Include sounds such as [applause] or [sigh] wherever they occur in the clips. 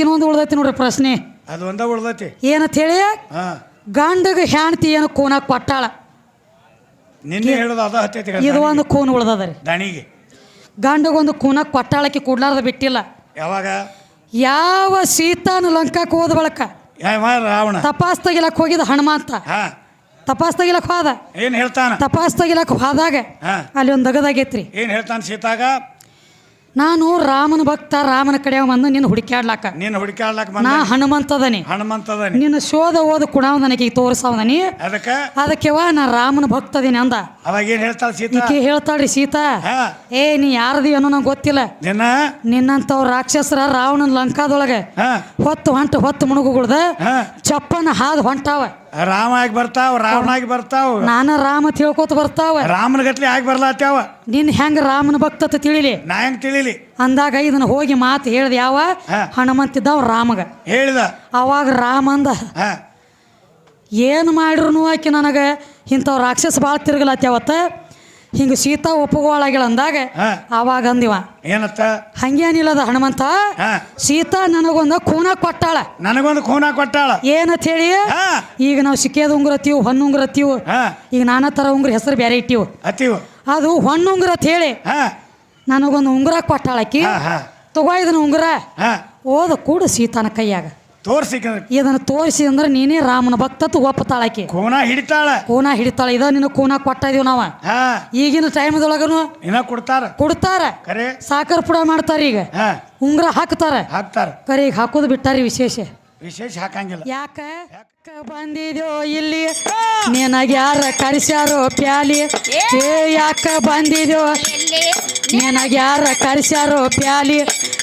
ಇನ್ನೊಂದು ಉಳ್ದೈತಿ ನೋಡ್ರಿ ಪ್ರಶ್ನೆ. ಅದು ಒಂದ ಉಳ್ದೈತಿ. ಏನಂತ ಹೇಳಿ? ಹಾ. ಗಂಡಗ ಹೆಣ್ತಿ ಏನು ಕೂನ ಕೊಟ್ಟಾಳ ನಿನ್ನೆ ಹೇಳೋದು ಅದ ಹತ್ತೈತಿ ಇದು ಒಂದು ಕೂನ್ ಉಳ್ದದ ರೀ. ದಣಿಗೆ. ಗಂಡಗೊಂದು ಕೂನ ಕೊಟ್ಟಾಳಕ್ಕೆ ಕೂಡ್ಲಾರ್ದ ಬಿಟ್ಟಿಲ್ಲ. ಯಾವಾಗ? ಯಾವ ಸೀತಾನ ಲಂಕಾಕ್ ಹೋದ ಬಳಕ? ಯಾವ ರಾವಣ. ತಪಾಸ್ ತೆಗಿಲಕ್ ಹೋಗಿದ ಹನುಮಂತ. ಹಾ. ತಪಾಸ್ ತೆಗಿಲಕ್ ಹೋದ. ಏನ್ ಹೇಳ್ತಾನ? ತಪಾಸ್ ತೆಗಿಲಕ್ ಹೋದಾಗ ಹಾ. ಅಲ್ಲಿ ಒಂದು ದಗದಾಗೈತ್ರಿ. ಏನ್ ಹೇಳ್ತಾನ ಸೀತಾಗ? ನಾನು ರಾಮನ ಭಕ್ತ ರಾಮನ ಕಡೆ ಬಂದು ನಿನ್ನ ಹುಡುಕ್ಯಾಡ್ಲಾಕ. ನೀನು ಹುಡುಕಾಡ್ಲಾಕ ನಾ ಬಂದ ಹನುಮಂತದನಿ. ಹನುಮಂತದ ನಿನ್ನ ಶೋಧ ಓದ ಕುಣಾವ ನನಗೆ ತೋರಿಸವದನಿ ಅದಕ್ಕ? ಅದಕ್ಕೆವ ನಾ ರಾಮನ ಭಕ್ತದೀನಿ ಅಂದ. ಅವಾಗ ಏನ್ ಹೇಳ್ತಾಳ ಸೀತಾ? ಈಕೆ ಹೇಳ್ತಾಳ್ರಿ ಸೀತಾ. ಹಾ. ಏ ನೀ ಯಾರದಿ ಅನ್ನೋ ನಂಗೆ ಗೊತ್ತಿಲ್ಲ. ನಿನ್ನ? ನಿನ್ನಂತವ್ ರಾಕ್ಷಸರ ರಾವಣನ ಲಂಕಾದೊಳಗೆ ಹಾ. ಹೊತ್ತು ಹೊಂಟು ಹೊತ್ತು ಮುಣುಗುಗುಳ್ದ ಹಾ. ಚಪ್ಪನ ಹಾದು ಹೊಂಟಾವ. ರಾಮ ಆಗಿ ಬರ್ತಾವ ರಾವಣಾಗಿ ಬರ್ತಾವ. ನಾನ ರಾಮ ತಿಳ್ಕೊತ ಬರ್ತಾವ. ರಾಮನ ಗಟ್ಲೆ ಆಗಿ ಬರ್ಲಾತ್ಯಾವ. ನಿನ್ ಹೆಂಗ ರಾಮನ ಭಕ್ತ ತಿಳಿಲಿ? ನಾ ಹೆಂಗ್ ತಿಳಿಲಿ? ಅಂದಾಗ ಇದನ್ನ ಹೋಗಿ ಮಾತು ಹೇಳ್ದ ಯಾವ? ಹಾ. ಹನುಮಂತಿದ್ದವ ರಾಮಗ. ಹೇಳಿದ. ಅವಾಗ ರಾಮ ಅಂದ ಹಾ. ಏನು ಮಾಡಿದ್ರು ಆಕೆ ನನಗೆ? ಇಂಥವ್ ರಾಕ್ಷಸ ಭಾಳ ತಿರುಗಲತ್ಯಾವತ್ತ ಹಿಂಗೆ ಸೀತಾ ಒಪ್ಪುಗೋಳಾಗಿಳ ಅಂದಾಗ ಹಾ. ಅವಾಗ ಅಂದಿವ ಏನತ್ತ? ಹಂಗೇನಿಲ್ಲದ ಹನುಮಂತ ಹಾ. ಸೀತಾ ನನಗೊಂದು ಖೂನ ಕೊಟ್ಟಾಳ. ನನಗೊಂದು ಖೂನ ಕೊಟ್ಟಾಳ. ಏನಂತ ಹೇಳಿ? ಹಾ. ಈಗ ನಾವು ಸಿಕ್ಕೇದ ಉಂಗುರ ಹತ್ತೀವಿ ಹೊನ್ನು ಉಂಗುರ ಹಾ. ಈಗ ನಾನಾ ಥರ ಉಂಗುರ ಹೆಸರು ಬೇರೆ ಇಟ್ಟಿವು. ಅತಿವ್ ಅದು ಹೊನ್ನುಂಗುರ ಅಂತ ಹೇಳಿ ಹಾ. ನನಗೊಂದು ಉಂಗುರ ಕೊಟ್ಟಾಳಕಿ ಹಾ ಹಾ. ತಗೋ ಇದನ್ನ ಉಂಗುರ. ಹಾ. ಓದ ಕೂಡ ಸೀತಾನ ಕೈಯಾಗ. ತೋರ್ಸಿ ಇದನ್ನ ತೋರಿಸಿ ಅಂದ್ರೆ ನೀನೇ ರಾಮನ ಭಕ್ತ ಒಪ್ಪತಾಳಕಿ ಕೋನ ಹಿಡಿತಾಳ. ಕೂನ ಹಿಡಿತಾಳ. ಇದ ನಿನ್ನ ಕೂನ ಕೊಟ್ಟ ಇದೀವಿ ನಾವ. ಹಾ. ಈಗಿನ ಟೈಮ್ದೊಳಗನು ಇನ್ನ ಕೊಡ್ತಾರ. ಕೊಡ್ತಾರ. ಕರೆ. ಸಾಕರ್ ಪುಡ ಮಾಡ್ತಾರ ಈಗ. ಹಾ. ಉಂಗುರ ಹಾಕ್ತಾರ. ಹಾಕ್ತಾರ. ಕರೆ ಈಗ ಹಾಕೋದು ಬಿಟ್ಟಾರಿ ವಿಶೇಷ. ವಿಶೇಷ ಹಾಕಂಗಿಲ್ಲ. ಯಾಕ? ಯಾಕ? ಬಂದಿದ್ಯೋ ಇಲ್ಲಿ? ನಿನಗ್ಯಾರ ಕರೆಸ್ಯಾರೋ ಪ್ಯಾಲಿ? ಏ! ಯಾಕ ಬಂದಿದ್ಯೋ? ನಿನಗ್ಯಾರ ಕರೆಸ್ಯಾರೋ ಪ್ಯಾಲಿ?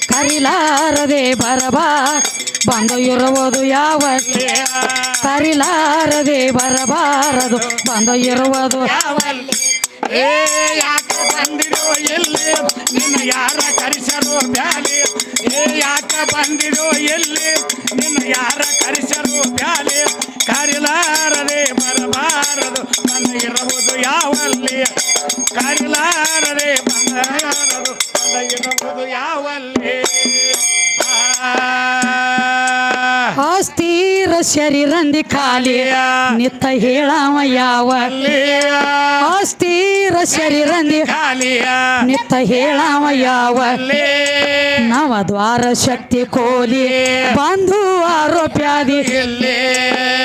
ಕರಿಲಾರದೆ ಬರಬಾ ಬಂದು ಇರುವುದು ಯಾವ ಕರಿಲಾರದೆ ಬರಬಾರದು ಬಂದು ಇರುವುದು ಏ ಯಾಕ ಬಂದಿರೋ ಎಲ್ಲಿ? ನಿನ್ನ ಯಾರ ಕರೆಸರು ಬ್ಯಾಲಿ? ಏ ಯಾಕ ಬಂದಿರೋ ಎಲ್ಲಿ? ನಿನ್ನ ಯಾರ ಕರೆಸರು ಬ್ಯಾಲಿ? ಕರಿಲಾರದೆ ಬರಬಾರದು ನನ್ನ ಇರುವುದು ಯಾವಲ್ಲಿ? ಕರಿಲಾರದೆ ಬರಬಾರದು ನನ್ನ ಇರುವುದು ಯಾವಲ್ಲಿ? ಆ, ಅಸ್ಥಿರ ಶರೀರಂದಿ ಖಾಲಿ ನಿತ್ತ ಹೇಳವ ಯಾವ ಅಲ್ಲಿಯ? ಖಾಲಿಯ ನಿತ್ತ ಹೇಳವ ಯಾವ? ನವ ದ್ವಾರ ಶಕ್ತಿ ಕೋಲಿ ಬಂಧು ಆರೋಪ್ಯಾದಿ.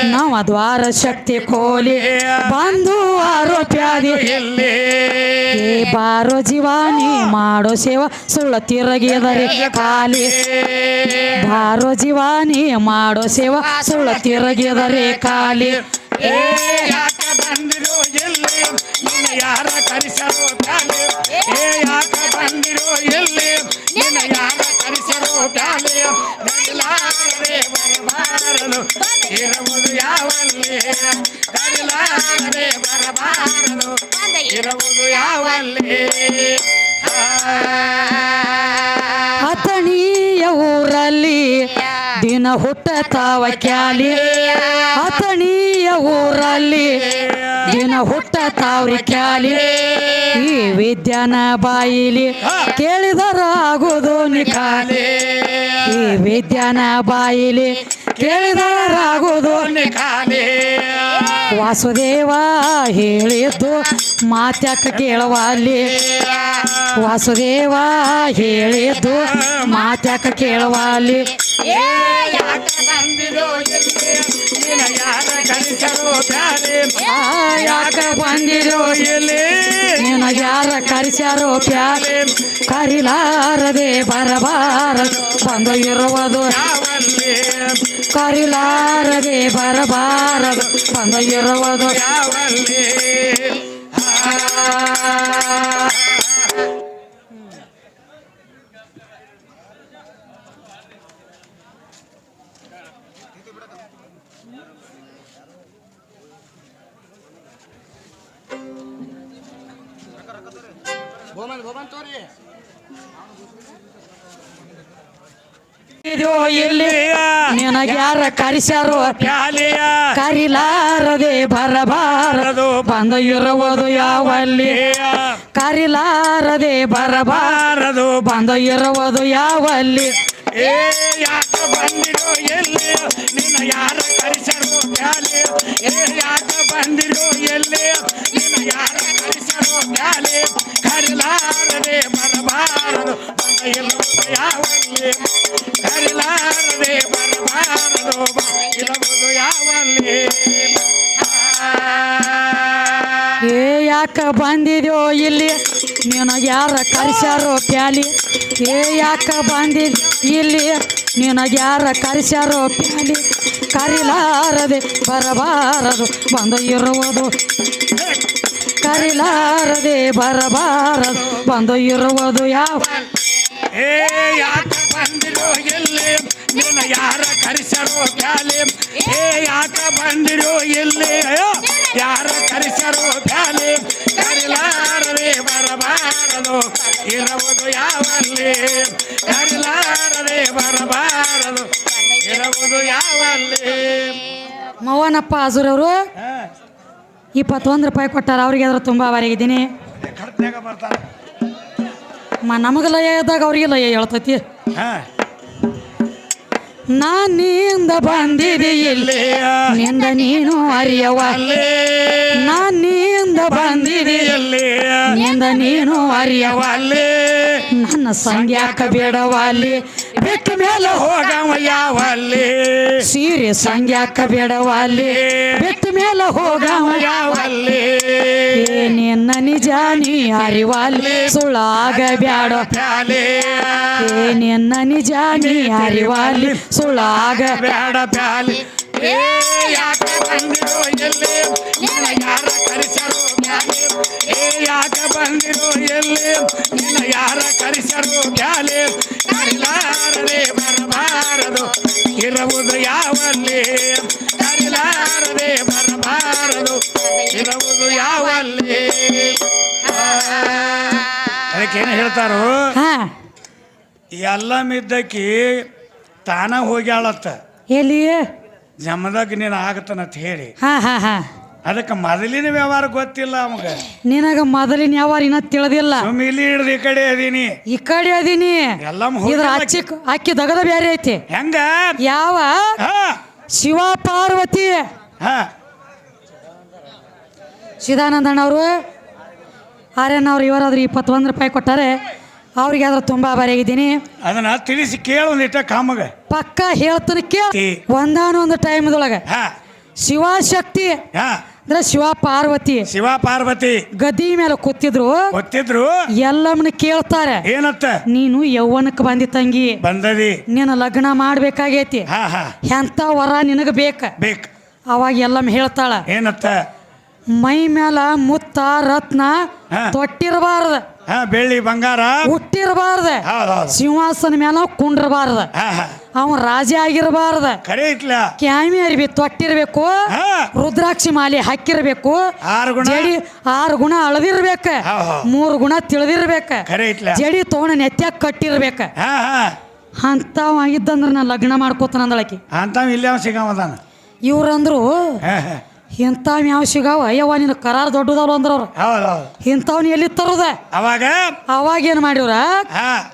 ನವ ದ್ವಾರ ಶಕ್ತಿ ಕೋಲಿ ಬಂಧು ಆರೋಪ್ಯಾದಿ. ಏ ಬಾರೋ ಜೀವಾನಿ ಮಾಡೋ ಸೇವಾ ಸುಳ್ಳ ತಿರಗಿದರೆ ಖಾಲಿ. ಬಾರೋ ಜೀವಾನಿ ಮಾಡೋ ಸೇವಾ ಸುಳ್ಳ ತಿರಗಿದರೆ ಖಾಲಿ. ಏ ಯಾಕ ಬಂದಿರೋ ಎಲ್ಲಿ ನಿನ್ನ ಯಾರ ಕರಿಸರೋ ಏ ಯಾಕ ಬಂದಿರೋ ಎಲ್ಲಿ? ನಿನ್ನ ಯಾರ ಕರಿಸರೋ ಕರಿಲಾರದೆ ಬರಬಾರದು. ಇರುವುದು ಯಾವಲ್ಲಿ? ಕರಿಲಾರದೆ ಬರಬಾರದು. ಇರುವುದು ಯಾವಲ್ಲಿ? ಅಥಣಿಯ ಊರಲ್ಲಿ ದಿನ ಹುಟ್ಟತಾವ ಕ್ಯಾಲಿ? ಅಥಣಿಯ ಊರಲ್ಲಿ ದಿನ ಹುಟ್ಟತಾವ್ರಿ ಕ್ಯಾಲಿ? ಈ ವಿದ್ಯಾನ ಬಾಯಿಲಿ ಕೇಳಿದರ ಆಗೋದು ನಿಖಾಲಿ ಈ ವಿದ್ಯಾನ ಬಾಯಿಲಿ ಕೇಳಿದರ ಆಗೋದು ಖಾಲಿ. ವಾಸುದೇವ ಹೇಳಿದ್ದು ಮಾತ್ಯಾಕ ಕೇಳವಾಲಿ ವಾಸುದೇವ ಹೇಳಿದ್ದು ಮಾತ್ಯಾಕ ಕೇಳವಾಲಿ ಏ ಯಾಕ ಬಂದಿರೋ ಇಲ್ಲಿ ಯಾರ ಕರಿಸರೋ ಬ್ಯಾರೆ ಯಾಕ ಬಂದಿರೋ ಇಲ್ಲಿ ನಿನ ಯಾರ ಕರೆಸ್ಯಾರೋ ಪ್ಯಾರೆ? ಕರಿಲಾರದೆ ಬರಬಾರದು, ಬಂದು ಇರುವುದು ಯಾವಲ್ಲಿ? ಕರಿಲಾರದೆ ಬರಬಾರದು, ಬಂದು ಇರುವುದು ಯಾವಲ್ಲಿ? ಇಲ್ಲಿ ನಿನಗ್ಯಾರ ಯಾರ ಪ್ಯಾಲೆಯ? ಕರಿಲಾರದೆ ಬರಬಾರದು. ಬಂದ ಇರುವುದು ಯಾವಲ್ಲಿ? ಕರಿಲಾರದೆ ಬರಬಾರದು. ಬಂದ ಇರುವುದು ಯಾವಲ್ಲಿ? ಏ ಯಾಕ ಬಂದಿರೋ ಎಲ್ಲಿ? ನಿನ್ನ ಯಾರ ಕರೆಸರು ಮ್ಯಾಲೆ? ಏ ಯಾಕ ಬಂದಿರೋ, ಎಲ್ಲಿ? ನಿನ್ನ ಯಾರ ಕರೆಸರು ಮ್ಯಾಲೆ? ಕರಿಲಾರದೆ ಬರಬಾರದು ಬಂದ ಇಲ್ಲವುದು ಯಾವಲ್ಲಿ ಕರಿಲಾರದೆ ಬರಬಾರದು ಇಲ್ಲವುದು ಯಾವಲ್ಲಿ ಏ, ಯಾಕ ಬಂದಿದ್ಯೋ ಇಲ್ಲಿ? ನಿನಗೆ ಯಾರ ಕರೆಸ್ಯಾರೋ ಪ್ಯಾಲಿ ಏ, ಯಾಕ ಬಂದಿದ್ಯೋ ಇಲ್ಲಿ? ನಿನಗೆ ಯಾರ ಕರೆಸ್ಯಾರೋ ಪ್ಯಾಲಿ ಕರಿಲಾರದೆ ಬರಬಾರದು ಬಂದು ಇರುವುದು ಕರಿಲಾರದೆ ಬರಬಾರದು ಬಂದು ಇರುವುದು ಯಾವ? ಏ, ಯಾಕ ಬಂದಿರೋ ಇಲ್ಲಿ ನಿನ್ನ ಯಾರ ಕರೆಸರೋ ಬ್ಯಾಲೆ? ಏ, ಯಾಕ ಬಂದಿರೋ ಇಲ್ಲಿ ಯಾರ ಕರೆಸರೋ ಬ್ಯಾಲೆ? ಕರಿಲಾರದೆ ಬರಬಾರದು, ಇರುವುದು ಯಾವಲ್ಲಿ? ಮವನಪ್ಪ ಅವರು ಇಪ್ಪತ್ತೊಂದು ರೂಪಾಯಿ ಕೊಟ್ಟಾರ ಅವ್ರಿಗೆ ಅದ್ರ ತುಂಬ ಬರ್ತಾರ ಮ ನಮಗೆ ಲಯ ಇದ್ದಾಗ ಅವ್ರಿಗೆ ಲಯ ಹೇಳ್ತೈತಿ. ನಾನಿಂದ ಬಂದಿದೆ ಇಲ್ಲಿ. ನಿಂದ ನೀನು ಅರಿಯವ ಅಲ್ಲೇ. ನಾನಿಂದ ಬಂದಿರಿಯಲ್ಲಿ ನಿಂದ ನೀನು ಅರಿಯವಾಲಿ ನನ್ನ ಸಂಗ್ಯಾಕ ಬೇಡವಾಲಿ ಬಿಟ್ಟ ಮೇಲೆ ಹೋಗವ ಯಾವಲ್ಲಿ ಸೀರೆ ಸಂಗ್ಯಾಕ ಬೇಡವಾಲಿ ಬಿಟ್ಟ ಮೇಲೆ ಹೋಗವ ಯಾವಲ್ಲಿ ನಿನ್ನ ನಿಜ ನೀ ಅರಿವಲ್ಲಿ. ಸುಳ್ಳಾಗ ಬ್ಯಾಡ. ಪ್ಯಾಲೆ ನಿನ್ನ ನಿಜ ನೀ ಅರಿವಲ್ಲಿ. ಸುಳ್ಳಾಗ ಬೇಡ ಪ್ಯಾಲೆ ಏ ಯಾಕ ಬಂದಿರೋ ಎಲ್ಲಿ? ನಿನ್ನ ಯಾರ ಕರೆಸರು ಮ್ಯಾಲೆ? ಏ ಯಾಕ ಬಂದಿರೋ ಎಲ್ಲಿ? ನಿನ್ನ ಯಾರ ಕರೆಸರು ಮ್ಯಾಲೆ? ಕರಿಲಾರದೆ ಬರಬಾರದು. ಇರುವುದು ಯಾವಲ್ಲಿ? ಕರಿಲಾರದೆ ಬರಬಾರದು. ಇರುವುದು ಯಾವಲ್ಲಿ? ಅದಕ್ಕೇನು ಹೇಳ್ತಾರೋ? ಎಲ್ಲ ಮಿದ್ದಕ್ಕಿ ತಾನ ಹೋಗ್ಯಾಳತ್ತ. ಎಲ್ಲಿ ಜಮದಾಗ ನೀನು ಆಗತ್ತನಂತ ಹೇಳಿ. ಹಾ ಹಾ ಹಾ. ಅದಕ್ಕೆ ಮೊದಲಿನ ವ್ಯವಹಾರ ಗೊತ್ತಿಲ್ಲ ಅವಾಗ. ನಿನಗ ಮೊದಲಿನ ವ್ಯವಹಾರ ಇನ್ನ ತಿಳಿದಿಲ್ಲ. ಇಲ್ಲಿ ಹಿಡ್ದು ಈ ಕಡೆ ಅದೀನಿ. ಈ ಕಡೆ ಅದೀನಿ. ಎಲ್ಲ ಇದ್ರ ಅಚ್ಚಿ ಅಕ್ಕಿ ದಗದ ಬ್ಯಾರೆ ಐತಿ. ಹೆಂಗ? ಯಾವ? ಹಾ. ಶಿವ ಪಾರ್ವತಿ. ಹಾ. ಚಿದಾನಂದಣ್ಣವರು ಆರ್ಯನವ್ರು ಇವರಾದ್ರೂ ಇಪ್ಪತ್ತೊಂದು ರೂಪಾಯಿ ಕೊಟ್ಟಾರೆ. ಅವ್ರಿಗೆ ತುಂಬಾ ತುಂಬ ಬರೆಗಿದ್ದೀನಿ ಅದನ್ನ ತಿಳಿಸಿ ಕೇಳು ಒಂದಿಟ್ಟ ಕಾಮಗ. ಪಕ್ಕ ಹೇಳ್ತಾನೆ ಕೇಳ. ಒಂದಾನೊಂದು ಟೈಮ್ದೊಳಗೆ. ಹಾ. ಶಿವಶಕ್ತಿ. ಹಾ. ಅಂದ್ರೆ ಶಿವ ಪಾರ್ವತಿ ಶಿವ ಪಾರ್ವತಿ ಗದಿ ಮೇಲೆ ಕೂತಿದ್ರು. ಕೂತಿದ್ರು. ಎಲ್ಲಮ್ಮನ ಕೇಳ್ತಾರೆ. ಏನತ್ತ? ನೀನು ಯೌವನಕ್ಕೆ ಬಂದಿ ತಂಗಿ. ಬಂದದಿ. ನೀನು ಲಗ್ನ ಮಾಡ್ಬೇಕಾಗೈತಿ. ಎಂತ ವರ ನಿನಗೆ ಬೇಕ? ಬೇಕ. ಅವಾಗ ಎಲ್ಲಮ್ಮ ಹೇಳ್ತಾಳ. ಏನತ್ತ? ಮೈ ಮೇಲ ಮುತ್ತ ರತ್ನ ಹಾ. ತೊಟ್ಟಿರಬಾರ್ದ. ಹಾ ಬೆಳ್ಳಿ ಬಂಗಾರ. ಹುಟ್ಟಿರಬಾರ್ದ. ಹೌದು ಹೌದು. ಸಿಂಹಾಸನ ಮೇಲೆ ಕುಂಡ್ರಬಾರ್ದ. ಹಾ ಹಾ. ಅವ ರಾಜ ಆಗಿರಬಾರ್ದ. ಕರೆ ಕ್ಯಾಮಿ ಅರಿವಿ ತೊಟ್ಟಿರ್ಬೇಕು. ಹಾ. ರುದ್ರಾಕ್ಷಿ ಮಾಲೆ ಹಾಕಿರ್ಬೇಕು. ಆರು ಗುಣ. ಜಡಿ ಆರು ಗುಣ ಅಳದಿರ್ಬೇಕ. ಹಾ, ಹಾ. ಮೂರು ಗುಣ ತಿಳಿದಿರ್ಬೇಕ. ಕರೆ ಜಡಿ ತೋಣ ನೆತ್ಯಾಗ ಕಟ್ಟಿರ್ಬೇಕ. ಹಾ ಹಾ. ಅಂತಾವ ಇದ್ದಂದ್ರ ನಾ ಲಗ್ನ ಮಾಡ್ಕೋತಾನ ಅಂದಳಕಿ. ಅಂತಾವ್ ಇಲ್ಲೇ ಅವ ಇವ್ರಂದ್ರು ಹಾ ಹಾ. ಇಂಥವ್ ಯಾವ ಸಿಗಾವ? ಅಯ್ಯವ್ವ ನಿನ್ನ ಕರಾರ್ ದೊಡ್ಡದವ್ರು ಅಂದ್ರ ಅವ್ರು ಹೌದು ಹೌದು. ಇಂಥವ್ನ ಎಲ್ಲಿ ತರುದ? ಅವಾಗ? ಅವಾಗ ಏನು ಮಾಡಿವ್ರ? ಹಾ.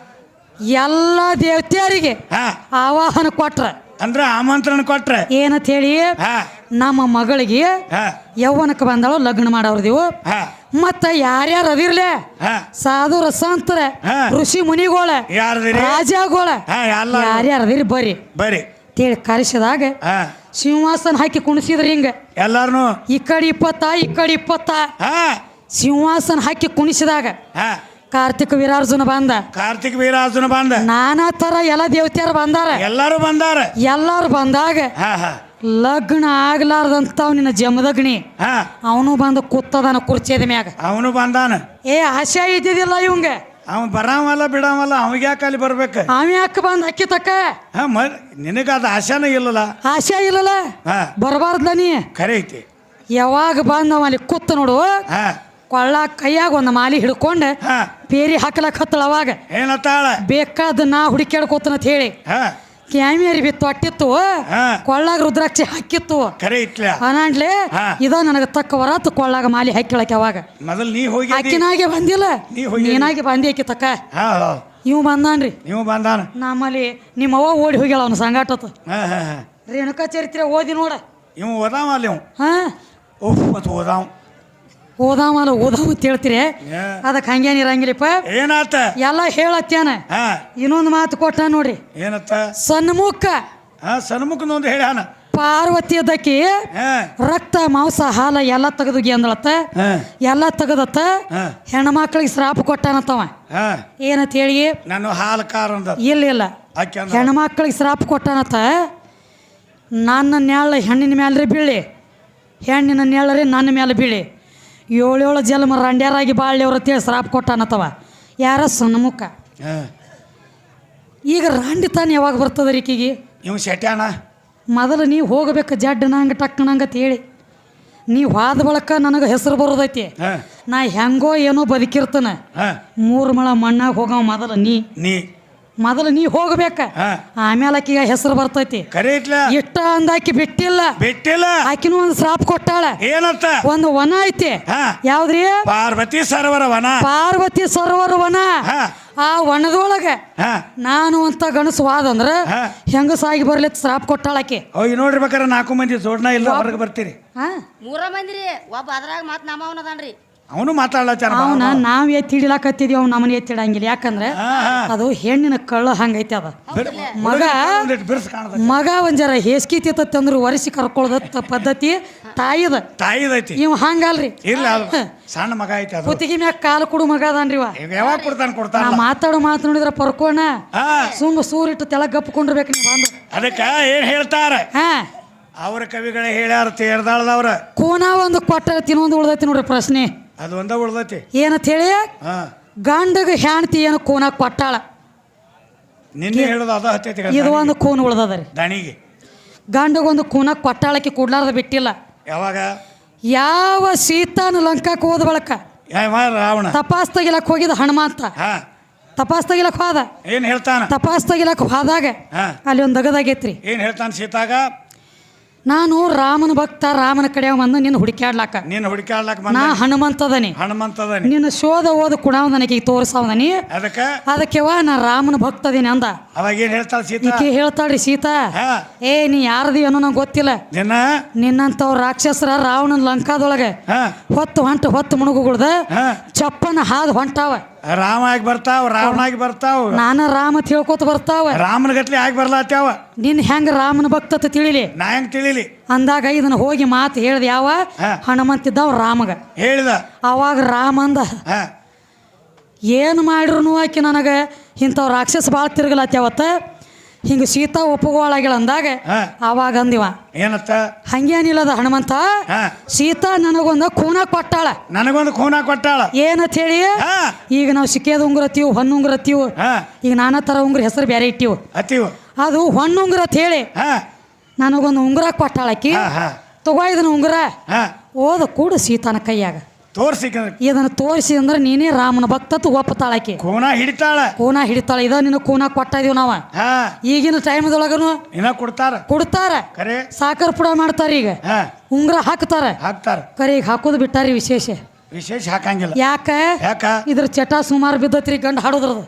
ಎಲ್ಲ ದೇವತೆಯರಿಗೆ ಹಾ. ಆವಾಹನ ಕೊಟ್ರ. ಅಂದ್ರ ಆಮಂತ್ರಣ ಕೊಟ್ರೆ. ಏನಂತ ಹೇಳಿ? ಹಾ. ನಮ್ಮ ಮಗಳಿಗೆ ಹಾ. ಯೌವನಕ್ಕೆ ಬಂದಳು ಲಗ್ನ ಮಾಡವ್ರದಿವು ಹಾ. ಮತ್ತ ಯಾರ್ಯಾರು ಅದಿರ್ಲೆ? ಹಾ. ಸಾಧುರ ಸಂತರ ಹಾ. ಋಷಿ ಮುನಿಗೋಳ ಯಾರ್ದಿರಿ? ರಾಜಗೋಳ ಹಾ ಎಲ್ಲ ಯಾರ್ಯಾರು ಅದಿರಿ ಬರ್ರಿ ಬರ್ರಿ ತೇಳಿ ಕರೆಸಿದಾಗ ಸಿಂಹಾಸನ ಹಾಕಿ ಕುಣಿಸಿದ್ರಿ ಹಿಂಗ. ಎಲ್ಲಾರ್ನು? ಈ ಕಡೆ ಇಪ್ಪತ್ತ ಈ ಕಡೆ ಇಪ್ಪತ್ತ. ಸಿಂಹಾಸನ ಹಾಕಿ ಕುಣಿಸಿದಾಗ ಹಾ. ಕಾರ್ತಿಕ ವೀರಾರ್ಜುನ ಬಂದ. ಕಾರ್ತಿಕ್ ವೀರಾರ್ಜುನ ಬಂದ. ನಾನಾ ತರ ಎಲ್ಲ ದೇವತೆಯರು ಬಂದಾರ. ಎಲ್ಲಾರು ಬಂದಾರ. ಎಲ್ಲಾರು ಬಂದಾಗ ಲಗ್ನ ಆಗ್ಲಾರ್ದಂತ ನಿನ್ನ ಜಮದಗ್ನಿ. ಹಾ. ಅವನು ಬಂದು ಕೂತದಾನ ಕುರ್ಚಿದ ಮ್ಯಾಗ. ಅವನು ಬಂದಾನ. ಏ ಆಶೆ ಇದ್ದಿದಿಲ್ಲ ಇವಂಗ. ಅವ ಬರಾವಲ್ಲ ಬಿಡಾವಲ್ಲ ಅವಾಗ ಯಾಕೆ ಅಲ್ಲಿ ಬರ್ಬೇಕು? ಅವ ಯಾಕೆ ಬಂದ್ ಅಕ್ಕಿ ತಕ್ಕ? ಹಾ ಮ ನಿನಗ ಅದು ಆಶಾನ ಇಲ್ಲಲ್ಲ? ಆಶೆ ಇಲ್ಲಲ್ಲ? ಹಾ. ಬರಬಾರ್ದ ನೀ? ಖರೆ ಐತಿ. ಯಾವಾಗ ಬಂದ ಅವಲ್ಲಿ ಅಲ್ಲಿ ಕೂತ ನೋಡು. ಹಾ. ಕೊಳ್ಳ ಕೈಯಾಗ ಒಂದು ಮಾಲಿ ಹಿಡ್ಕೊಂಡು ಹಾ. ಪೇರಿ ಹಾಕ್ಲಕ್ ಹತ್ತಳ ಅವಾಗ. ಏನತ್ತಾಳ ಬೇಕಾದ ನಾ ಹುಡುಕ್ಯಾಡ್ಕೋತನಂತ ಹೇಳಿ. ಹಾ. ಕ್ಯಾಮಿ ಬಿತ್ತು ತೊಟ್ಟಿತ್ತು. ಹಾ. ಕೊಳ್ಳಾಗ ರುದ್ರಾಕ್ಷಿ ಹಾಕಿತ್ತು. ಕರೆ ಇಟ್ಲ. ಅನಾಂಡ್ಲೆ ಹಾ. ಇದ ನನಗೆ ತಕ್ಕ ವರಾತು ಕೊಳ್ಳಾಗ ಮಾಲಿ ಹಾಕಿಳಕ್ಕೆ ಅವಾಗ. ಮೊದಲ್ ನೀ ಹೋಗಿ ಅಕ್ಕಿನಾಗೆ ಬಂದಿಲ್ಲ. ನೀ ಹೋಗಿ ನೀನಾಗೆ ಬಂದಿ ಆಕಿ ತಕ್ಕ. ಹಾ ಇವ್ ಬಂದಾನ್ರಿ. ನೀವು ಬಂದಾನ. ನಮ್ಮಲ್ಲಿ ನಿಮ್ಮ ಅವ್ವ ಓಡಿ ಹೋಗ್ಯಾಳ ಅವನು ಸಂಗಾಟತ್ತು ಹಾ ಹಾ ಹಾ. ರೇಣುಕಾ ಚರಿತ್ರೆ ಓದಿ ನೋಡ. ಇವ್ ಓದಾವ ಅಲ್ಲಿ ಇವ್. ಹಾ. ಓಹ್ ಮತ್ತು ಓದಾವ್. ಓದಾಮಲ್ಲ ಓದಾಮ ಅಂತ ಹೇಳ್ತೀರಿ. ಅದಕ್ಕೆ ಹಂಗೇನು ಇರಂಗಿಲ್ಲಪ್ಪ. ಏನಾತ? ಎಲ್ಲ ಹೇಳತ್ತೇನ? ಇನ್ನೊಂದು ಮಾತು ಕೊಟ್ಟ ನೋಡ್ರಿ. ಏನತ್ತ? ಸನ್ಮುಖ. ಸನ್ಮುಖನೊಂದು ಹೇಳ್ಯಾನ ಪಾರ್ವತಿ ಅದಕ್ಕೆ ರಕ್ತ ಮಾಂಸ ಹಾಲ ಎಲ್ಲ ತೆಗೆದು ಅಂದಳತ್ತ. ಹಾ. ಎಲ್ಲ ತೆಗೆದತ್ತ. ಹೆಣ್ಮಕ್ಳಿಗೆ ಶ್ರಾಪ ಕೊಟ್ಟಾನತ್ತವ. ಏನಂತ ಹೇಳಿ? ನಾನು ಹಾಲು ಕಾರ ಅಂದ. ಇಲ್ಲ ಇಲ್ಲ. ಹೆಣ್ಮಕ್ಳಿಗೆ ಶ್ರಾಪ ಕೊಟ್ಟಾನತ್ತ. ನನ್ನ ನೆಳ್ಳ ಹೆಣ್ಣಿನ ಮೇಲೆ ಬೀಳಿ ಹೆಣ್ಣಿನ ನೆಳ್ಳರಿ ನನ್ನ ಮೇಲೆ ಬೀಳಿ ಏಳೇಳು ಜನ್ಮ ರಂಡ್ಯಾರಾಗಿ ಬಾಳ್ಯವ್ರ ಅಂತೇಳಿ ಶ್ರಾಪ್ ಕೊಟ್ಟಾನತವ. ಯಾರ ಸನ್ಮುಖ ಈಗ ರಾಂಡಿ ತಾನು ಯಾವಾಗ ಬರ್ತದ ರೀಕಿಗೆ ನೀವು ಶೆಟ್ಯಾಣ ಮೊದಲು ನೀವು ಹೋಗಬೇಕು ಜಡ್ಡನಂಗೆ ಟಕ್ ನಂಗೆ ಅಂತ ಹೇಳಿ. ನೀವು ಹಾದ ಬಳಕ ನನಗೆ ಹೆಸರು ಬರೋದೈತಿ. ನಾ ಹೆಂಗೋ ಏನೋ ಬದುಕಿರ್ತಾನ. ಮೂರು ಮಳ ಮಣ್ಣಾಗ ಹೋಗವ ಮೊದಲು ನೀ. ನೀ. ಮೊದಲು ನೀ ಹೋಗ್ಬೇಕ. ಆಮೇಲೆ ಆಕಿಗ ಹೆಸರು ಬರ್ತೈತಿ. ಇಷ್ಟ ಇಟ್ಲ ಇಷ್ಟ ಅಂದಾಕಿ ಬಿಟ್ಟಿಲ್ಲ. ಬಿಟ್ಟಿಲ್ಲ. ಆಕಿನೂ ಒಂದು ಶ್ರಾಪ್ ಕೊಟ್ಟಾಳ. ಏನಂತ? ಒಂದು ವನ ಐತಿ. ಹಾ. ಯಾವ್ದ್ರಿ? ಪಾರ್ವತಿ ಸರೋವರ ವನ. ಪಾರ್ವತಿ ಸರೋವರ ವನ. ಹಾ. ಆ ವನದೊಳಗೆ ಹಾ. ನಾನು ಅಂತ ಗಣಸು ವಾದಂದ್ರ ಹಾ. ಹೆಂಗಸಾಗಿ ಬರ್ಲಿತ್ ಶ್ರಾಪ್ ಕೊಟ್ಟಾಳಕ್ಕೆ ಹೋಗಿ ನೋಡ್ರಿ ಬೇಕಾರೆ ನಾಲ್ಕು ಮಂದಿ ಜೋಡ್ನ ಇಲ್ಲ ಹೊರಗೆ ಬರ್ತೀರಿ. ಹಾ. ಮೂರ ಮಂದಿ ರೀ ಒಬ್ಬ ಅದ್ರಾಗ ಮತ್ ನಮ್ಮ ಅದಾನ್ರಿ. ಅವನು ಮಾತಾಡ್ಲಾಚಾರ ಅವನ ನಾವ್ ಎತ್ತಿ ಹಿಡಿಲಾಕತ್ತಿದ್ವಿ ಅವ್ನು ನಮ್ಮನ್ನ ಎತ್ತಿಡಂಗಿಲ್ಲ ಯಾಕಂದ್ರೆ ಅದು ಹೆಣ್ಣಿನ ಕಳ್ಳ ಹಂಗೈತೆ ಅದ. ಮಗ ಮಗ ಒಂದ್ ಜರ ಹೇಸ್ಕಿ ತಿತ್ತತ್ತೆ ಅಂದ್ರೆ ಒರೆಸಿ ಕರ್ಕೊಳ್ಳೋದ ಪದ್ಧತಿ ತಾಯಿದ. ತಾಯಿದೈತಿ. ನೀವು ಹಂಗಲ್ರಿ. ಇಲ್ಲ ಸಣ್ಣ ಮಗ ಐತಿ ಅದು. ಕುತ್ತಿಗೆ ಮ್ಯಾಗ ಕಾಲು ಕೊಡು ಮಗ ಅದಾನ್ರಿ ಯಾವಾಗ ಕೊಡ್ತಾನ ಕೊಡ್ತಾನ ಮಾತಾಡೋ ಮಾತು ನೋಡಿದ್ರ ಪರ್ಕೋಣ. ಸುಮ್ಮ ಸೂರಿಟ್ಟು ತೆಳಗ್ ಗಪ್ಕೊಂಡಿರ್ಬೇಕು ನೀವು ಬಂದು. ಅದಕ್ಕ ಏನ್ ಹೇಳ್ತಾರ? ಹಾ. ಅವ್ರ ಕವಿಗಳೇ ಹೇಳ್ಯಾರ ತೇರ್ದಾಳದವ್ರ. ಕೋನ ಒಂದು ಕೊಟ್ಟ ತಿನ್ನೊಂದು ಉಳ್ದೈತಿ ನೋಡ್ರಿ ಪ್ರಶ್ನೆ. ಅದು ಒಂದ ಉಳ್ದೈತಿ. ಏನಂತ ಹೇಳಿ? ಹಾ. ಗಂಡಗ ಹೆಣ್ತಿ ಏನು ಕೂನ ಕೊಟ್ಟಾಳ. ನಿನ್ನೆ ಹೇಳೋದು ಅದ ಹತ್ತೈತಿ ಇದು ಒಂದು ಕೂನ್ ಉಳ್ದದ ರೀ. ದಣಿಗೆ. ಗಂಡಗೊಂದು ಕೂನ ಕೊಟ್ಟಾಳಕ್ಕೆ ಕೂಡ್ಲಾರ್ದ ಬಿಟ್ಟಿಲ್ಲ. ಯಾವಾಗ? ಯಾವ ಸೀತಾನು ಲಂಕಾಕ್ ಹೋದ ಬಳಕ ಯಾವ ರಾವಣ. ತಪಾಸ್ ತೆಗಿಲಕ್ ಹೋಗಿದ ಹನುಮಂತ. ಹಾ. ತಪಾಸ್ ತೆಗಿಲಕ್ ಹೋದ. ಏನ್ ಹೇಳ್ತಾನ? ತಪಾಸ್ ತೆಗಿಲಕ್ ಹೋದಾಗ ಹಾ. ಅಲ್ಲಿ ಒಂದು ದಗದಾಗೈತ್ರಿ. ಏನ್ ಹೇಳ್ತಾನ ಸೀತಾಗ? ನಾನು ರಾಮನ ಭಕ್ತ ರಾಮನ ಕಡೆ ಬಂದು ನಿನ್ನ ಹುಡುಕ್ಯಾಡ್ಲಾಕ. ನೀನು ಹುಡುಕಾಡ್ಲಾಕ ನಾ ಹನುಮಂತದನಿ. ಹನುಮಂತದನಿ. ನಿನ್ನ ಶೋಧ ಓದ ಕುಣ ನನಗೆ ಈಗ ತೋರಿಸವದನಿ ಅದಕ್ಕ? ಅದಕ್ಕೆ ವಾ ನಾ ರಾಮನ ಭಕ್ತದೀನಿ ಅಂದ. ಅವಾಗ ಏನ್ ಹೇಳ್ತಾಳ ಸೀತಾ? ಹೇಳ್ತಾಳ್ರಿ ಸೀತಾ. ಏ ನೀ ಯಾರದಿ ಅನ್ನೋ ನಂಗೆ ಗೊತ್ತಿಲ್ಲ. ನಿನ್ನ? ನಿನ್ನಂಥವ್ ರಾಕ್ಷಸರ ರಾವಣನ ಲಂಕಾದೊಳಗೆ ಹೊತ್ತು ಹೊಂಟು ಹೊತ್ತು ಮುಣುಗುಗಳ್ದ ಚಪ್ಪನ ಹಾದು ಹೊಂಟಾವ. ರಾಮ ಆಗಿ ಬರ್ತಾವ ರಾವಣಾಗಿ ಬರ್ತಾವ. ನಾನು ರಾಮ ತಿಳ್ಕೊತ ಬರ್ತಾವ. ರಾಮನ ಗಟ್ಲೆ ಆಗಿ ಬರ್ಲಾತ್ಯಾವ. ನಿನ್ ಹೆಂಗ ರಾಮನ ಭಕ್ತತ ತಿಳಿಲಿ. ನಾ ಹೆಂಗ್ ತಿಳಿಲಿ? ಅಂದಾಗ ಇದನ್ನ ಹೋಗಿ ಮಾತು ಹೇಳ್ದ ಯಾವ? ಹನುಮಂತ ಹನುಮಂತಿದ್ದವ ರಾಮಗ. ಹೇಳಿದ. ಅವಾಗ ರಾಮ ಅಂದ ಏನು ಮಾಡಿದ್ರು ಆಕೆ ನನಗೆ? ಇಂಥವ್ ರಾಕ್ಷಸ ಭಾಳ ತಿರುಗಲತ್ಯಾವತ್ತ ಹಿಂಗೆ ಸೀತಾ ಒಪ್ಪುಗೋಳಾಗಿಳ ಅಂದಾಗ. ಅವಾಗ ಅಂದಿವ ಏನತ್ತ? ಹಂಗೇನಿಲ್ಲದ ಹನುಮಂತ ಸೀತಾ ನನಗೊಂದು ಖೂನ ಕೊಟ್ಟಾಳ. ನನಗೊಂದು ಖೂನ ಕೊಟ್ಟಾಳ. ಏನಂತ ಹೇಳಿ ಈಗ ನಾವು ಸಿಕ್ಕೇದ ಉಂಗುರ ಹತ್ತೀವಿ ಹೊನ್ನು ಉಂಗುರ ಹತ್ತೀವಿ. ಈಗ ನಾನಾ ತರ ಉಂಗುರ ಹೆಸರು ಬೇರೆ ಇಟ್ಟಿವು. ಹತ್ತೀವ. ಅದು ಹೊಣ್ಣು ಉಂಗುರ ಅಂತ ಹೇಳಿ ನನಗೊಂದು ಉಂಗುರ ಕೊಟ್ಟಾಳಕಿ. ತಗೋ ಇದನ್ನ ಉಂಗುರ. ಓದ ಕೂಡ ಸೀತಾನ ಕೈಯಾಗ. ತೋರ್ಸಿ ಇದನ್ನ ತೋರಿಸಿ ಅಂದ್ರೆ ನೀನೇ ರಾಮನ ಭಕ್ತತ್ ಒಪ್ಪತಾಳಕಿ ಕೋಣ ಹಿಡಿತಾಳ. ಕೋಣ ಹಿಡಿತಾಳ. ಇದ ನಿನ್ನ ಕೋಣ ಕೊಟ್ಟ ಇದೀವಿ ನಾವ. ಹಾ. ಈಗಿನ ಟೈಮ್ದೊಳಗನು ಇನ್ನ ಕೊಡ್ತಾರ. ಕೊಡ್ತಾರ. ಕರೆ. ಸಾಕರ್ ಪುಡ ಮಾಡ್ತಾರ ಈಗ. ಉಂಗ್ರ ಉಂಗುರ ಹಾಕ್ತಾರ. ಹಾಕ್ತಾರ. ಕರೆ ಈಗ ಹಾಕೋದು ಬಿಟ್ಟಾರಿ ವಿಶೇಷ. ವಿಶೇಷ ಹಾಕಂಗಿಲ್ಲ. ಯಾಕ? ಯಾಕ? ಇದ್ರ ಚಟ ಸುಮಾರು ಬಿದ್ದತ್ರಿ ಗಂಡ ಹಾಡೋದ್ರದು.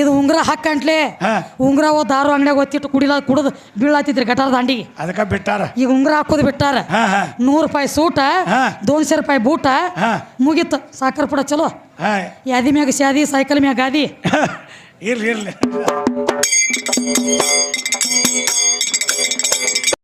ಇದು ಉಂಗ್ರ ಹಾಕಂಟ್ಲೆ ಉಂಗ್ರ ಓ ದಾರು ಅಂಗಡಿಯಾಗ ಒತ್ತಿಟ್ಟು ಕುಡಿಲ ಕುಡದ್ ಬೀಳಾತಿದ್ರಿ ಗಟಾರ ದಾಂಡಿ ಅದಕ್ಕೆ ಬಿಟ್ಟಾರ? ಈಗ ಉಂಗ್ರ ಹಾಕೋದು ಬಿಟ್ಟಾರ? ನೂರು ರೂಪಾಯಿ ಸೂಟ ದೋನ್ಸೆ ದೋನ್ಶೆ ರೂಪಾಯಿ ಬೂಟ ಮುಗಿತ್ ಮುಗೀತು. ಸಾಕರ್ ಪುಡ ಚಲೋ. ಯಾದಿ ಮ್ಯಾಗ ಸ್ಯಾದಿ ಸೈಕಲ್ ಮ್ಯಾಗ ಗಾದಿ. [laughs] ಇರ್ಲಿ ಇರ್ಲಿ.